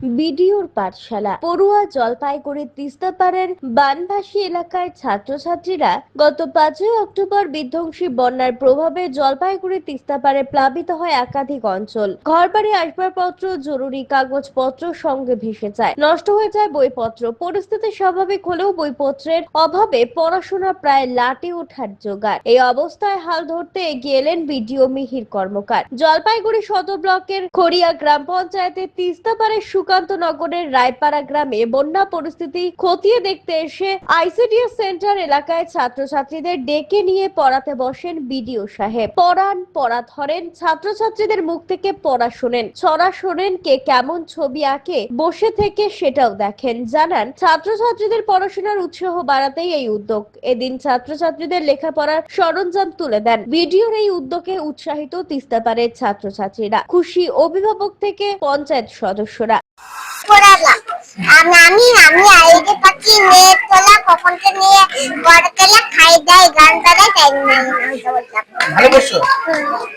বিডিওর পাঠশালা। পড়ুয়া জলপাইগুড়ির তিস্তাপাড়ের বানভাসী এলাকার ছাত্রছাত্রীরা গত পাঁচই অক্টোবর বিধ্বংসী বন্যার প্রভাবে জলপাইগুড়ি তিস্তাপাড়ে প্লাবিত হয় একাধিক অঞ্চল। ঘরবাড়ি আসবাবপত্র, জরুরি কাগজপত্র সঙ্গে ভেসে যায়। নষ্ট হয়ে যায় বইপত্র। পরিস্থিতি স্বাভাবিক হলেও বইপত্রের অভাবে পড়াশোনা প্রায় লাটে ওঠার জোগাড়। এই অবস্থায় হাল ধরতে এগিয়ে এলেন বিডিও মিহির কর্মকার। জলপাইগুড়ি সদর ব্লকের খড়িয়া গ্রাম পঞ্চায়েতের তিস্তাপাড়ের সুকান্ত নগরের রায়পাড়া গ্রামে বন্যা পরিস্থিতি খতিয়ে দেখতে এসে আইসিডিএস সেন্টার এলাকায় ছাত্রছাত্রীদের ডেকে নিয়ে পড়াতে বসেন বিডিও সাহেব। পড়ান, পড়া ধরেন, ছাত্রছাত্রীদের মুখ থেকে পড়া শোনেন। ছড়া শোনেন কে কেমন ছবি আঁকে, বসে থেকে সেটাও দেখেন। জানান, ছাত্রছাত্রীদের পড়াশোনার উৎসাহ বাড়াতেই এই উদ্যোগ। এদিন ছাত্রছাত্রীদের লেখাপড়ার সরঞ্জাম তুলে দেন। ভিডিওর এই উদ্যোগে উৎসাহিত তিস্তা তিস্তাপাড়ের ছাত্রছাত্রীরা। খুশি অভিভাবক থেকে পঞ্চায়েত সদস্যরা। আমি আমি আইডি পাখি নেট তোলা কখনকে নিয়ে বড় তেলে খাই দেয় গান তালে তাই ভালো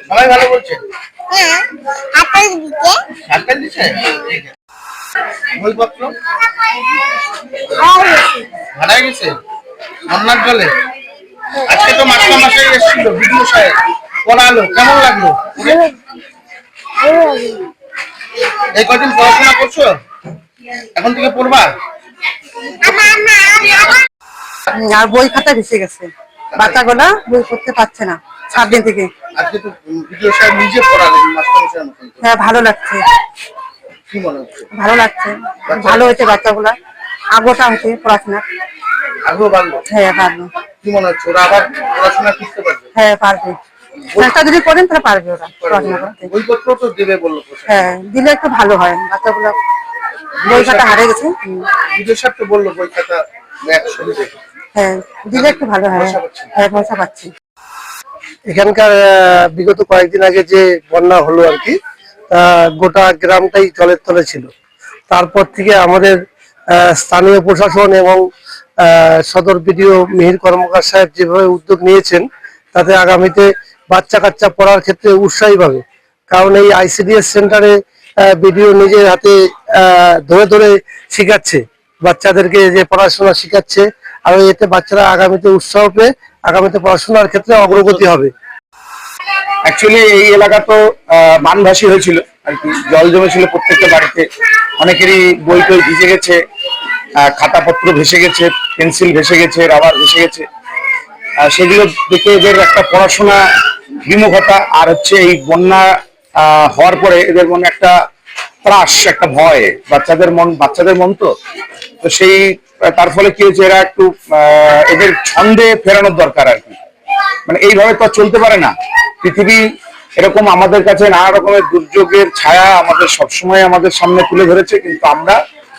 সবাই ভালো বলছে? হ্যাঁ দিকে বইপত্র? গেছে? বন্যার জলে? আজকে তো মাস্টার মাসে এসেছিল বিডিও সাহেব। পড়ালো কেমন লাগল? এই কদিন পড়াশোনা করছ? এখন থেকে পড়বা? আর বই খাতা ভেসে গেছে। বাচ্চাগুলা বই পড়তে পারছে না সাত দিন থেকে। আজকে তো নিজে পড়ালেন মাস্টার করে। হ্যাঁ ভালো লাগছে। কি মনে হচ্ছে? ভালো লাগছে। ভালো হয়েছে বাচ্চাগুলা। আগোটা হয়েছে পড়াশোনা আগ্রহ বাড়লো? হ্যাঁ পারবে কি মনে হচ্ছে? ওরা আবার পড়াশোনা শিখতে পারবে? হ্যাঁ পারবে। চেষ্টা যদি করেন তাহলে পারবে ওরা পড়াশোনা করতে। বলল হ্যাঁ দিলে একটু ভালো হয় বাচ্চাগুলা বই খাতা হারিয়ে গেছে। তো বলল বই খাতা হ্যাঁ দিলে একটু ভালো হয়। হ্যাঁ ভরসা পাচ্ছি। এখানকার আহ, বিগত কয়েকদিন আগে যে বন্যা হলো আর কি আহ, গোটা গ্রামটাই জলের তলে ছিল। তারপর থেকে আমাদের আহ, স্থানীয় প্রশাসন এবং আহ, সদর বিডিও মিহির কর্মকার সাহেব যেভাবে উদ্যোগ নিয়েছেন তাতে আগামীতে বাচ্চা কাচ্চা পড়ার ক্ষেত্রে উৎসাহী পাবে কারণ এই আইসিডিএস সেন্টারে বিডিও নিজের হাতে ধরে ধরে শেখাচ্ছে। বাচ্চাদেরকে যে পড়াশোনা শেখাচ্ছে আর এতে বাচ্চারা আগামীতে উৎসাহ পেয়ে আগামীতে পড়াশোনার ক্ষেত্রে অগ্রগতি হবে। অ্যাকচুয়ালি এই এলাকা তো আহ, বানভাসী হয়েছিল। আর কি জল জমেছিল প্রত্যেকটা বাড়িতে। অনেকেরই বই টই ভিজে গেছে খাতাপত্র ভেসে গেছে পেন্সিল ভেসে গেছে রাবার ভেসে গেছে। সেগুলো দেখে এদের একটা পড়াশোনা বিমুখতা আর হচ্ছে এই বন্যা হওয়ার পরে এদের মনে একটা ত্রাস, একটা ভয়। বাচ্চাদের মন বাচ্চাদের মন তো? তো সেই, তার ফলে কি হয়েছে, এরা একটু এদের ছন্দে ফেরানোর দরকার আর কি। মানে এইভাবে তো চলতে পারে না। পৃথিবী এরকম আমাদের কাছে নানা রকমের দুর্যোগের ছায়া আমাদের সবসময় আমাদের সামনে তুলে ধরেছে, কিন্তু আমরা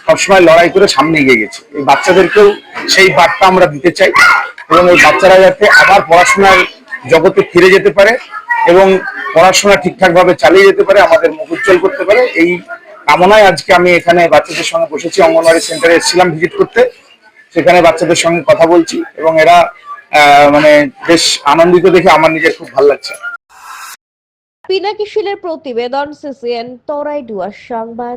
সবসময় লড়াই করে সামনে এগিয়ে গেছি। এই বাচ্চাদেরকেও সেই বার্তা আমরা দিতে চাই এবং এই বাচ্চারা যাতে আবার পড়াশোনার জগতে ফিরে যেতে পারে এবং পড়াশোনা ঠিকঠাক ভাবে চালিয়ে যেতে পারে, আমাদের মুখ উজ্জ্বল করতে পারে। এই কামনায় আজকে আমি এখানে বাচ্চাদের সঙ্গে বসেছি, অঙ্গনওয়াড়ি সেন্টারে এসেছিলাম ভিজিট করতে। সেখানে বাচ্চাদের সঙ্গে কথা বলছি এবং এরা মানে বেশ আনন্দিত দেখে আমার নিজের খুব ভালো লাগছে। পিনাকি শিলের প্রতিবেদন, সিসিএন, তরাই ডুয়ার সংবাদ।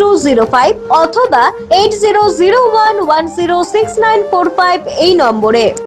two zero five অথবা eight zero one one six nine four five এই নম্বরে।